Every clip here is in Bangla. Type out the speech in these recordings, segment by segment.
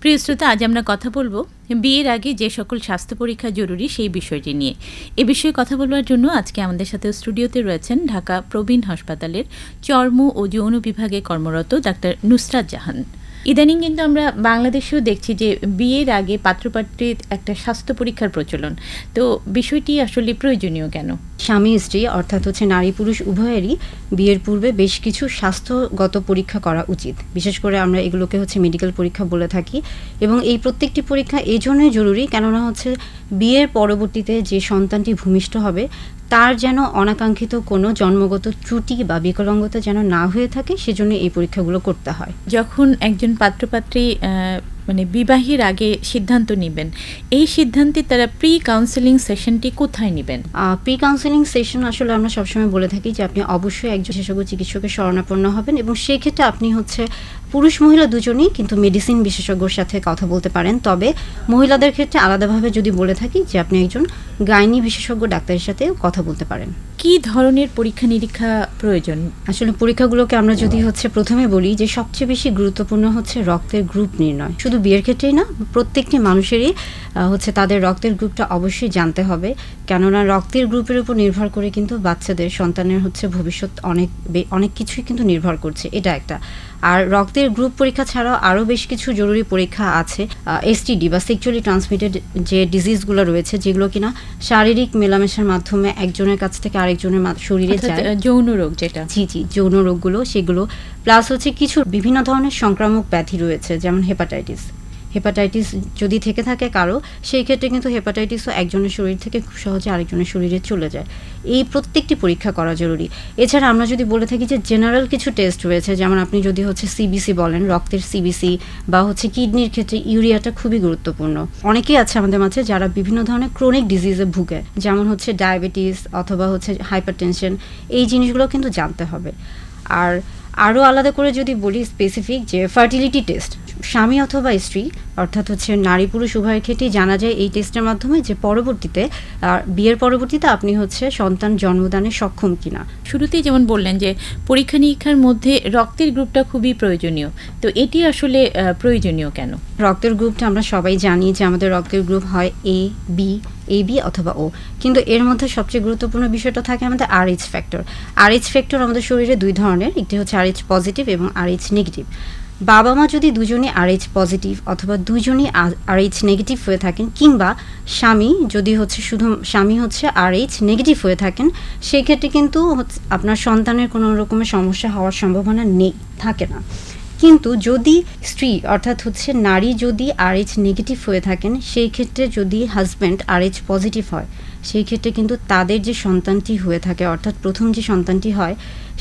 প্রিয় শ্রোতা, আজ আমরা কথা বলব বিয়ের আগে যে সকল স্বাস্থ্য পরীক্ষা জরুরি সেই বিষয়টি নিয়ে। এ বিষয়ে কথা বলবার জন্য আজকে আমাদের সাথে স্টুডিওতে রয়েছেন ঢাকা প্রবীণ হাসপাতালের চর্ম ও যৌন বিভাগে কর্মরত ডাক্তার নুসরাত জাহান। ইদানিং কিন্তু আমরা বাংলাদেশেও দেখছি যে বিয়ের আগে পাত্রপাত্রীর একটা স্বাস্থ্য পরীক্ষার প্রচলন। তো বিষয়টি আসলে প্রয়োজনীয় কেন? স্বামী স্ত্রী, অর্থাৎ হচ্ছে নারী পুরুষ উভয়েরই বিয়ের পূর্বে বেশ কিছু স্বাস্থ্যগত পরীক্ষা করা উচিত। বিশেষ করে আমরা এগুলোকে হচ্ছে মেডিকেল পরীক্ষা বলে থাকি। এবং এই প্রত্যেকটি পরীক্ষা এই জন্যই জরুরি, কেননা হচ্ছে বিয়ের পরবর্তীতে যে সন্তানটি ভূমিষ্ঠ হবে তার যেন অনাকাঙ্ক্ষিত কোনো জন্মগত ত্রুটি বা বিকলাঙ্গতা যেন না হয়ে থাকে, সেজন্য এই পরীক্ষাগুলো করতে হয়। যখন একজন পাত্রপাত্রী মানে বিবাহের আগে সিদ্ধান্ত নেবেন। এই সিদ্ধান্তে তারা প্রি কাউন্সেলিং সেশনটি কোথায় নেবেন? প্রি কাউন্সেলিং সেশন আসলে আমরা সবসময় বলে থাকি যে আপনি অবশ্যই একজন বিশেষজ্ঞ চিকিৎসকের শরণাপন্ন হবেন এবং সেই ক্ষেত্রে আপনি হচ্ছে পুরুষ মহিলা দুজনেই কিন্তু মেডিসিন বিশেষজ্ঞর সাথে কথা বলতে পারেন। তবে মহিলাদের ক্ষেত্রে আলাদাভাবে যদি বলে থাকি যে আপনি একজন গাইনি বিশেষজ্ঞ ডাক্তারের সাথে কথা বলতে পারেন। কি ধরনের পরীক্ষা নিরীক্ষা প্রয়োজন? আসলে পরীক্ষাগুলোকে আমরা যদি হচ্ছে প্রথমে বলি যে সবচেয়ে বেশি গুরুত্বপূর্ণ হচ্ছে রক্তের গ্রুপ নির্ণয়। শুধু বিয়ের ক্ষেত্রেই না, প্রত্যেকটি মানুষেরই হচ্ছে তাদের রক্তের গ্রুপটা অবশ্যই জানতে হবে। কেননা রক্তের গ্রুপের উপর নির্ভর করে কিন্তু বাচ্চাদের, সন্তানের হচ্ছে ভবিষ্যৎ অনেক অনেক কিছুই কিন্তু নির্ভর করছে। এটা একটা। আর রক্তের গ্রুপ পরীক্ষা ছাড়াও আরও বেশ কিছু জরুরি পরীক্ষা আছে এসটিডি বা সেক্সুয়ালি ট্রান্সমিটেড যে ডিজিজগুলো রয়েছে যেগুলো কিনা শারীরিক মেলামেশার মাধ্যমে একজনের কাছ থেকে আরেকজনের শরীরে যায়। যৌন রোগ যেটা। জি জি যৌন রোগগুলো সেগুলো প্লাস হচ্ছে কিছু বিভিন্ন ধরনের সংক্রামক ব্যাধি রয়েছে যেমন হেপাটাইটিস হেপাটাইটিস যদি থেকে থাকে কারও, সেই ক্ষেত্রে কিন্তু হেপাটাইটিসও একজনের শরীর থেকে খুব সহজে আরেকজনের শরীরে চলে যায়। এই প্রত্যেকটি পরীক্ষা করা জরুরি। এছাড়া আমরা যদি বলে থাকি যে জেনারেল কিছু টেস্ট রয়েছে, যেমন আপনি যদি হচ্ছে সিবিসি বলেন, রক্তের সিবিসি বা হচ্ছে কিডনির ক্ষেত্রে ইউরিয়াটা খুবই গুরুত্বপূর্ণ। অনেকেই আছে আমাদের মাঝে যারা বিভিন্ন ধরনের ক্রনিক ডিজিজে ভুগে, যেমন হচ্ছে ডায়াবেটিস অথবা হচ্ছে হাইপারটেনশন এই জিনিসগুলো কিন্তু জানতে হবে। আর আরও আলাদা করে যদি বলি স্পেসিফিক যে ফার্টিলিটি টেস্ট স্বামী অথবা স্ত্রী অর্থাৎ হচ্ছে নারী পুরুষ উভয়ের ক্ষেত্রেই জানা যায় এই টেস্টের মাধ্যমে যে পরবর্তীতে বিয়ের পরবর্তীতে আপনি হচ্ছে সন্তান জন্মদানে সক্ষম কিনা। শুরুতেই যেমন বললেন যে পরীক্ষা নিরীক্ষার মধ্যে রক্তের গ্রুপটা খুবই প্রয়োজনীয়। তো এটি আসলে প্রয়োজনীয় কেন? রক্তের গ্রুপটা আমরা সবাই জানি যে আমাদের রক্তের গ্রুপ হয় এ বি এ বি অথবা ও কিন্তু এর মধ্যে সবচেয়ে গুরুত্বপূর্ণ বিষয়টা থাকে আমাদের R H factor R H factor আমাদের শরীরে দুই ধরনের, একটি হচ্ছে আর এইচ পজিটিভ এবং আর এইচ নেগেটিভ বাবা মা যদি দুজনই আর এইচ পজিটিভ অথবা দুজনই আর এইচ নেগেটিভ হয়ে থাকেন, কিংবা স্বামী যদি হচ্ছে শুধু স্বামী হচ্ছে আর এইচ নেগেটিভ হয়ে থাকেন সেই ক্ষেত্রে কিন্তু আপনার সন্তানের কোনো রকমের সমস্যা হওয়ার সম্ভাবনা নেই, থাকে না। কিন্তু যদি স্ত্রী, অর্থাৎ হচ্ছে নারী যদি আরএইচ নেগেটিভ হয়ে থাকেন, সেই ক্ষেত্রে যদি হাজব্যান্ড আরএইচ পজিটিভ হয়, সেই ক্ষেত্রে কিন্তু তাদের যে সন্তানটি হয়ে থাকে, অর্থাৎ প্রথম যে সন্তানটি হয়,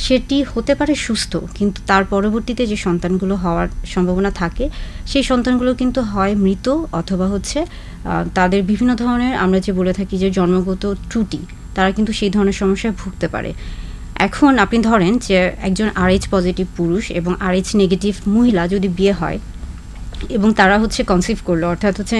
সেটি হতে পারে সুস্থ, কিন্তু তার পরবর্তীতে যে সন্তানগুলো হওয়ার সম্ভাবনা থাকে, সেই সন্তানগুলো কিন্তু হয় মৃত অথবা হচ্ছে তাদের বিভিন্ন ধরনের আমরা যে বলে থাকি যে জন্মগত ত্রুটি, তারা কিন্তু সেই ধরনের সমস্যায় ভুগতে পারে। এখন আপনি ধরেন যে একজন আরএইচ পজিটিভ পুরুষ এবং আরএইচ নেগেটিভ মহিলা যদি বিয়ে হয় এবং তারা হচ্ছে কনসিভ করল, অর্থাৎ হচ্ছে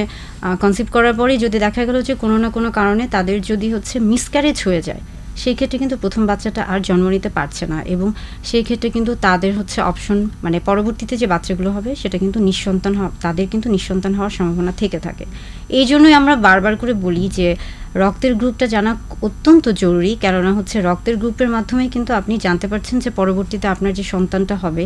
কনসিভ করার পরেই যদি দেখা গেল যে কোনো না কোনো কারণে তাদের যদি হচ্ছে মিসক্যারেজ হয়ে যায়, সেই ক্ষেত্রে কিন্তু প্রথম বাচ্চাটা আর জন্ম নিতে পারছে না এবং সেই ক্ষেত্রে কিন্তু তাদের হচ্ছে অপশন মানে পরবর্তীতে যে বাচ্চাগুলো হবে সেটা কিন্তু নিঃসন্তান তাদের কিন্তু নিঃসন্তান হওয়ার সম্ভাবনা থেকে থাকে। এই জন্যই আমরা বারবার করে বলি যে রক্তের গ্রুপটা জানা অত্যন্ত জরুরি, কেননা হচ্ছে রক্তের গ্রুপের মাধ্যমে কিন্তু আপনি জানতে পারছেন যে পরবর্তীতে আপনার যে সন্তানটা হবে,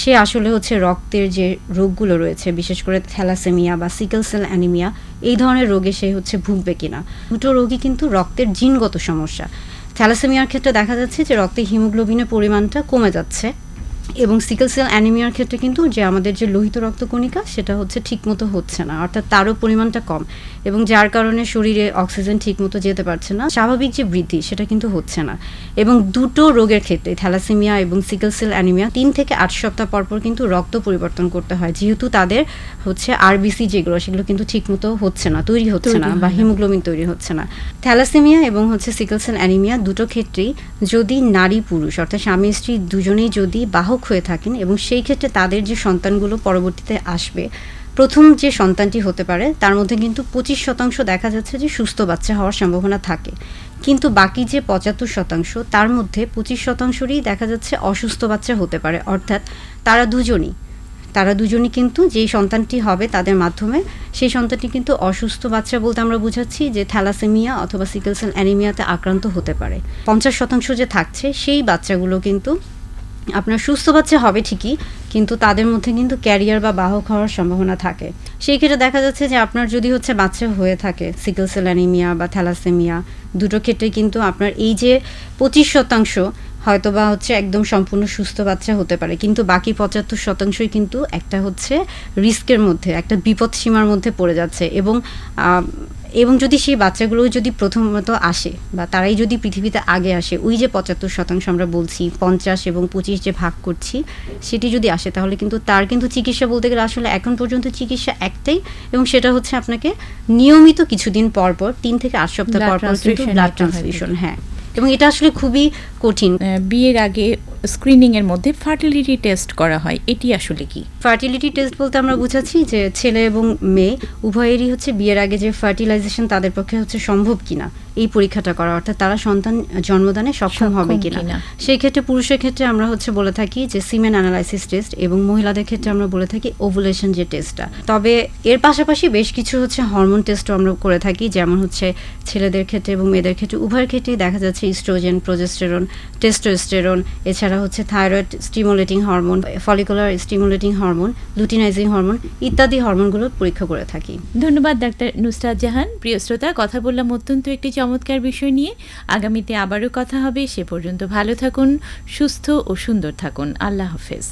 সে আসলে হচ্ছে রক্তের যে রোগগুলো রয়েছে, বিশেষ করে থ্যালাসেমিয়া বা সিকেল সেল অ্যানিমিয়া, এই ধরনের রোগে সে হচ্ছে ভুগবে কিনা। দুটো রোগই কিন্তু রক্তের জিনগত সমস্যা। থ্যালাসেমিয়ার ক্ষেত্রে দেখা যাচ্ছে যে রক্তে হিমোগ্লোবিনের পরিমাণটা কমে যাচ্ছে। এবং সিকেল সেল অ্যানিমিয়ার ক্ষেত্রে কিন্তু যে আমাদের যে লোহিত রক্তকণিকা সেটা হচ্ছে ঠিকমতো হচ্ছে না অর্থাৎ তারও পরিমাণটা কম এবং যার কারণে শরীরে অক্সিজেন ঠিকমতো যেতে পারছে না স্বাভাবিক যে বৃদ্ধি সেটা কিন্তু হচ্ছে না। এবং দুটো রোগের ক্ষেত্রে থ্যালাসেমিয়া এবং সিকেল সেল অ্যানিমিয়া তিন থেকে আট সপ্তাহ পর পর কিন্তু রক্ত পরিবর্তন করতে হয় যেহেতু তাদের হচ্ছে আরবিসি যেগুলো সেগুলো কিন্তু ঠিকমতো হচ্ছে না তৈরি হচ্ছে না বা হিমোগ্লোবিন তৈরি হচ্ছে না। থ্যালাসেমিয়া এবং হচ্ছে সিকেল সেল অ্যানিমিয়া দুটো ক্ষেত্রেই যদি নারী পুরুষ অর্থাৎ স্বামী স্ত্রী দুজনেই যদি বাহক হয়ে থাকেন এবং সেই ক্ষেত্রে তাদের যে সন্তানগুলো পরবর্তীতে আসবে, প্রথম যে সন্তানটি হতে পারে, তার মধ্যে কিন্তু পঁচিশ শতাংশ দেখা যাচ্ছে যে সুস্থ বাচ্চা হওয়ার সম্ভাবনা থাকে। কিন্তু বাকি যে পঁচাত্তর শতাংশ, তার মধ্যে পঁচিশ শতাংশরই দেখা যাচ্ছে অসুস্থ বাচ্চা হতে পারে। অর্থাৎ তারা দুজনই। তারা দুজনই কিন্তু যেই সন্তানটি হবে তাদের মাধ্যমে, সেই সন্তানটি কিন্তু অসুস্থ বাচ্চা বলতে আমরা বুঝাচ্ছি যে থ্যালাসেমিয়া অথবা সিকেলসেল অ্যানিমিয়াতে আক্রান্ত হতে পারে। পঞ্চাশ শতাংশ যে থাকছে, সেই বাচ্চাগুলো কিন্তু আপনার সুস্থ বাচ্চা হবে ঠিকই, কিন্তু তাদের মধ্যে কিন্তু ক্যারিয়ার বা বাহক হওয়ার সম্ভাবনা থাকে। সেই ক্ষেত্রে দেখা যাচ্ছে যে আপনার যদি হচ্ছে বাচ্চা হয়ে থাকে সিকেল সেল অ্যানিমিয়া বা থ্যালাসেমিয়া দুটো ক্ষেত্রে কিন্তু আপনার এই যে পঁচিশ শতাংশ হয়তো বা হচ্ছে একদম সম্পূর্ণ সুস্থ বাচ্চা হতে পারে, কিন্তু বাকি পঁচাত্তর শতাংশই কিন্তু একটা হচ্ছে রিস্কের মধ্যে, একটা বিপদ সীমার মধ্যে পড়ে যাচ্ছে এবং এবং যদি সেই বাচ্চাগুলো যদি প্রথমত আসে বা তারাই যদি পৃথিবীতে আগে আসে, ওই যে পঁচাত্তর শতাংশ আমরা বলছি, পঞ্চাশ এবং পঁচিশ যে ভাগ করছি, সেটি যদি আসে তাহলে কিন্তু তার কিন্তু চিকিৎসা বলতে গেলে আসলে এখন পর্যন্ত চিকিৎসা একটাই এবং সেটা হচ্ছে আপনাকে নিয়মিত কিছুদিন পর পর, তিন থেকে আট সপ্তাহ পর পর কিন্তু ব্লাড ট্রান্সফিউশন হ্যাঁ। এবং এটা আসলে খুবই কঠিন। বিয়ের আগে স্ক্রিনিং এর মধ্যে ফার্টিলিটি টেস্ট করা হয় এটি আসলে কি? ফার্টিলিটি টেস্ট বলতে আমরা বুঝাচ্ছি যে ছেলে এবং মেয়ে উভয়েরই হচ্ছে বিয়ের আগে যে ফার্টিলাইজেশন তাদের পক্ষে হচ্ছে সম্ভব কিনা। এই পরীক্ষাটা করা অর্থাৎ তারা সন্তান জন্মদানে সক্ষম হবে কিনা। সেই ক্ষেত্রে পুরুষের ক্ষেত্রে আমরা হচ্ছে বলে থাকি যে সিমেন অ্যানালাইসিস টেস্ট এবং মহিলাদের ক্ষেত্রে আমরা বলে থাকি ওভুলেশন যে টেস্টটা তবে এর পাশাপাশি বেশ কিছু হচ্ছে হরমোন টেস্টও আমরা করে থাকি যেমন হচ্ছে ছেলেদের ক্ষেত্রে এবং মেয়েদের ক্ষেত্রে। উভয়ের ক্ষেত্রেই দেখা যাচ্ছে ইস্ট্রোজেন প্রোজেস্টেরন টেস্টোস্টেরন এছাড়া হচ্ছে thyroid stimulating hormone follicular stimulating hormone luteinizing hormone ইত্যাদি হরমোনগুলো পরীক্ষা করে থাকি। ধন্যবাদ ডাক্তার নুসরাত জাহান। প্রিয় শ্রোতা কথা বললাম অত্যন্ত একটি চমৎকার বিষয় নিয়ে আগামীতে আবারও কথা হবে। সে পর্যন্ত ভালো থাকুন, সুস্থ ও সুন্দর থাকুন। আল্লাহ হাফেজ।